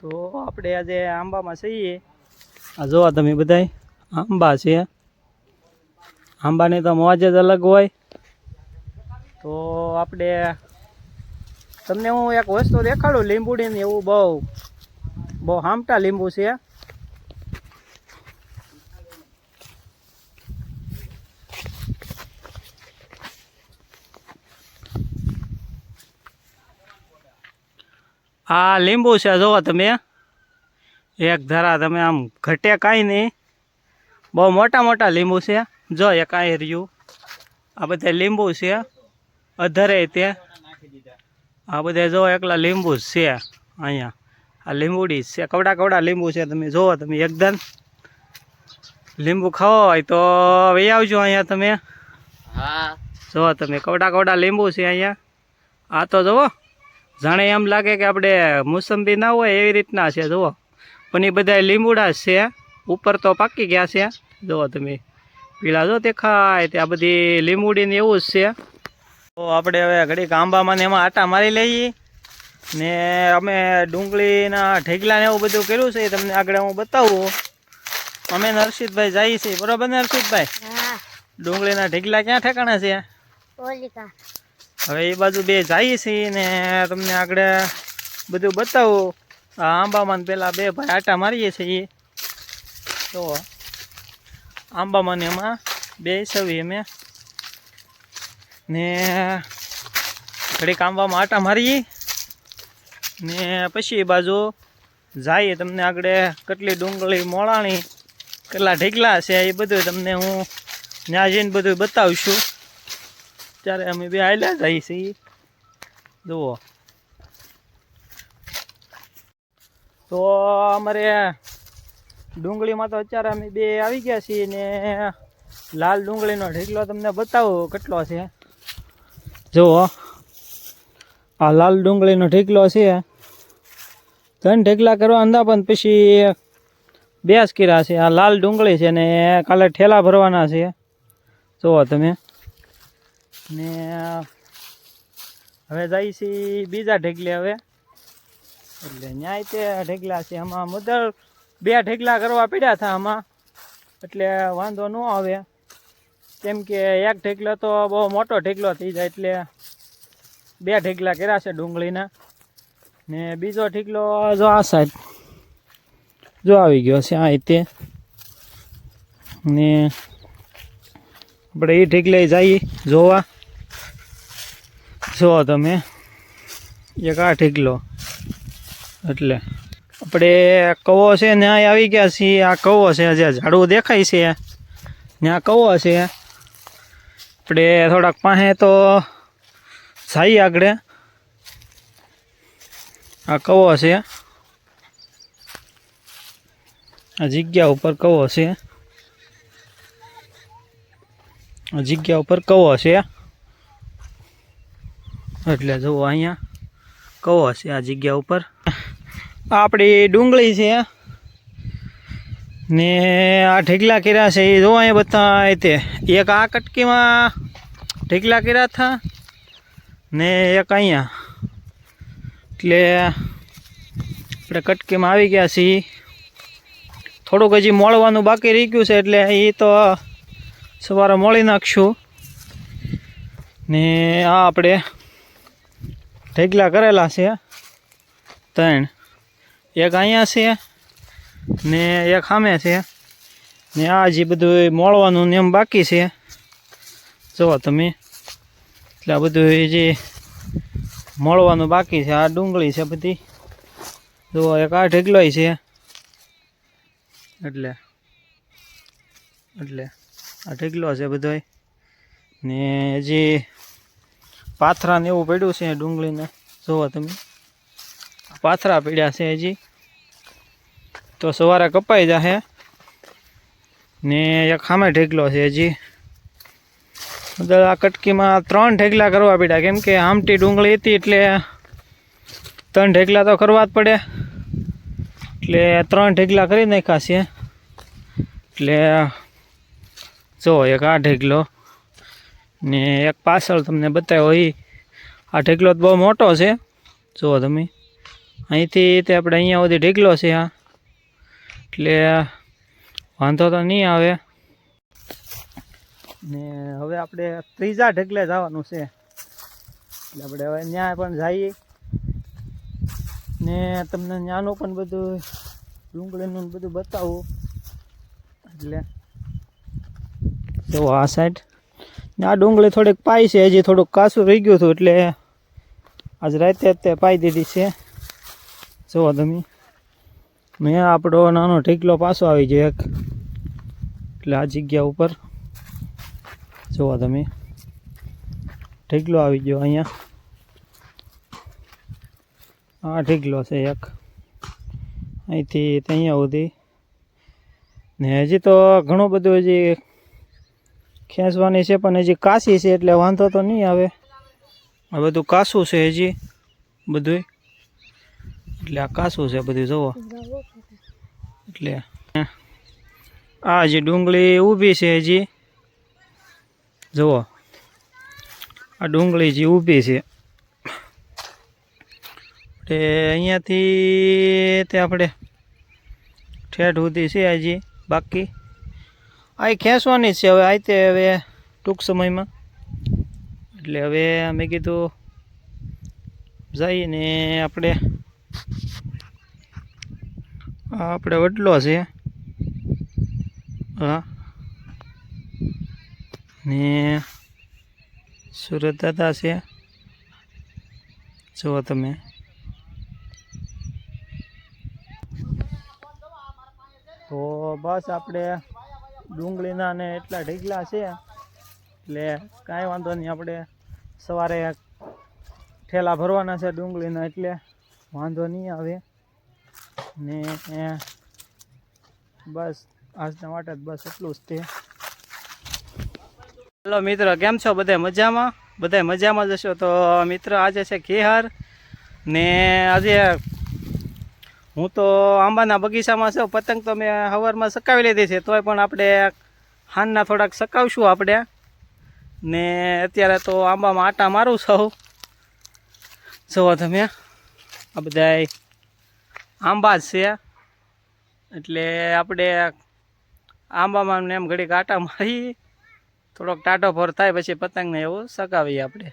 તો આપણે આજે આંબામાં છીએ. આ જોવા તમે બધાય, આંબા છે. આંબાની તો મોજ જ અલગ હોય. તો આપણે, તમને હું એક વસ્તુ દેખાડું, લીંબુડીને એવું બહુ બહુ હામટા લીંબુ છે. આ લીંબુ છે જોવો તમે. એક ધરા તમે આમ ઘટે કાંઈ નહીં. બહુ મોટા મોટા લીંબુ છે. જો એક કાંઈ રહ્યું. આ બધા લીંબુ છે. અધરે તે. આ બધા જો એકલા લીંબુ જ છે અહીંયા. આ લીંબુડી છે. કવડા કવડા લીંબુ છે તમે જુઓ તમે એકદમ લીંબુ ખાવો હોય તો વહી આવજો અહીંયા તમે. હા. જુઓ તમે કવડા કવડા લીંબુ છે અહીંયા. આ તો જુઓ જાણે એમ લાગે કે આપણે મોસંબી ના હોય એવી રીતના છે જુઓ. પણ એ બધા લીંબુડા છે ઉપર તો પાકી ગયા છે. જુઓ તમે પીળા જો તે ખાય તે આ બધી લીંબુડીને એવું જ છે. તો આપણે હવે ઘડીક આંબામાં ને એમાં આટા મારી લઈએ. ને અમે ડુંગળીના ઢેગલા ને એવું બધું કર્યું છે તમને આગળ હું બતાવું. અમે ને હર્ષિતભાઈ જઈએ છીએ બરોબર ને હર્ષિતભાઈ ડુંગળીના ઢેગલા ક્યાં ઠેકાણા છે? હવે એ બાજુ બે જઈએ છીએ ને તમને આગળ બધું બતાવું. આંબામાં પેલા બે ભાઈ આટા મારીએ છીએ. તો આંબામાં ને એમાં બે સવી અમે. ને ઘડીક આંબામાં આટા મારીએ. ને પછી એ બાજુ જઈએ તમને આગળ કેટલી ડુંગળી મોળાણી કેટલા ઢીકલા છે એ બધું તમને હું ત્યાં જઈને બધું બતાવશું. ત્યારે અમે બે આયલા જઈએ છીએ. જુઓ. તો અમારે ડુંગળીમાં તો અત્યારે અમે બે આવી ગયા છીએ ને લાલ ડુંગળીનો ઢીકલો તમને બતાવો કેટલો છે. જુઓ. આ લાલ ડુંગળીનો ઢીકલો છે. ત્રણ ઢેકલા કરવા અંદા પણ પછી બે જ કર્યા છે. આ લાલ ડુંગળી છે ને કાલે ઠેલા ભરવાના છે. જુઓ તમે. ને હવે જાય છે બીજા ઢેકલે હવે. એટલે ન્યાય તે ઢેકલા છે. આમાં મધર બે ઢેકલા કરવા પડ્યા હતા આમાં. એટલે વાંધો ન આવે. કેમ કે એક ઢેકલો તો બહુ મોટો ઢેકલો થઈ જાય એટલે બે ઢેકલા કર્યા છે ડુંગળીના. ને બીજો ઢીકલો જો આ સાઈડ જો આવી ગયો છે આ રીતે. ને આપણે એ ઢીકલે જઈએ જોવા. જુઓ તમે? એક આ કિલો. એટલે આપણે કવો છે ને આવી ગયા છીએ. આ કવો છે જે ઝાડવું દેખાય છે. ત્યાં કવો છે. આપણે થોડાક પાસે તો સાઈ આગળ. આ કવો છે. આ જગ્યા ઉપર કવો છે. આ જગ્યા ઉપર કવો છે. એટલે જુઓ અહીંયા કવો છે આ જગ્યા ઉપર? આપણી ડુંગળી છે ને આ ઢેકલા કર્યા છે, એ જોવા અહીંયા બધા તે, એક આ કટકીમાં ઢેકલા કર્યા હતા, ને એક અહીંયા. એટલે આપણે કટકીમાં આવી ગયા છીએ. થોડુંક હજી મોળવાનું બાકી રહી ગયું છે, એટલે એ તો સવારે મળી નાખશું. ને આ આપણે ઢેગલા કરેલા છે. ત્રણ. એક અહીંયા છે ને એક સામે છે. ને આ જે બધું મોળવાનું નિયમ બાકી છે. જુઓ તમે. એટલે આ બધું જે મળવાનું બાકી છે, આ ડુંગળી છે બધી. જુઓ એક આ ઢેગલોય છે. એટલે. એટલે આ ઢેગલો છે બધોય. ને હજી પાથરા ને એવું પડ્યું છે ડુંગળીને. જુઓ તમે. પાથરા પડ્યા છે હજી. તો સવારે કપાઈ જશે ને એક સામે ઢેકલો છે હજી. મતલબ આ કટકીમાં ત્રણ ઢેકલા કરવા પડ્યા. કેમ કે આમટી ડુંગળી હતી એટલે ત્રણ ઢેકલા તો કરવા જ પડે. એટલે ત્રણ ઢેકલા કરી નાખ્યા છે. એટલે જો એક આ ઢેકલો ને એક પાછળ તમને બતાવ્યો એ આ ઢેકલો તો બહુ મોટો છે. જુઓ તમે. અહીંથી તે આપણે અહીંયા સુધી ઢેકલો છે આ એટલે વાંધો તો નહીં આવે. ને હવે આપણે ત્રીજા ઢેકલે જવાનું છે. એટલે આપણે હવે ત્યાં પણ જઈએ. ને તમને ત્યાંનું પણ બધું ડુંગળીનું બધું બતાવું. એટલે જો આ સાઈડ આ ડુંગળી થોડીક પાઈ છે, હજી થોડુંક કાસું રહી ગયું હતું એટલે આજ રાતે અત્યારે પાઈ દીધી છે. જુઓ તમે. મેં આપણો નાનો ઢીકલો પાછો આવી ગયો એક. એટલે આ જગ્યા ઉપર. જુઓ તમે. ઢીકલો આવી ગયો અહીંયા. આ ઢીકલો છે એક. અહીંથી ત્યાં સુધી. ને હજી તો ઘણું બધું હજી ખેંચવાની છે, પણ હજી કાશી છે એટલે વાંધો તો નહીં આવે. આ બધું કાસું છે હજી બધું એટલે આ કાસું છે બધું, જુઓ. એટલે આ હજી ડુંગળી ઊભી છે હજી, જુઓ. આ ડુંગળી જે ઊભી છે. એટલે અહીંયાથી તે આપણે ઠેઠ સુધી છે હજી, બાકી. આ ખેંચવાની છે. હવે આ તે હવે ટૂંક સમયમાં. એટલે હવે મેં કીધું જઈને આપણે આપણે વડલો છે. હા. ને સુરત દાદા છે. જુઓ તમે. તો બસ આપણે ડુંગળીના ને એટલા ઢીકલા છે. એટલે કાંઈ વાંધો નહીં, આપણે સવારે ઠેલા ભરવાના છે ડુંગળીના, એટલે વાંધો નહીં આવે. ને બસ, આજના માટે બસ એટલું જ તે. હેલો મિત્ર, કેમ છો? બધા મજામાં? બધા મજામાં જશો તો મિત્ર આજે છે ખેહર ને આજે હું તો આંબાના બગીચામાં છું. પતંગ તો મેં સવારમાં સકાવી લીધી છે. તોય પણ આપણે હાનના થોડાક સકાવશું આપણે. ને અત્યારે તો આંબામાં આટા મારું છું. જુઓ તમે. આ બધા આંબા જ છે. એટલે આપણે આંબામાં એમ ઘડીક આટા મારી. થોડોક ટાટો ભર થાય, પછી પતંગને એવું સકાવીએ આપણે.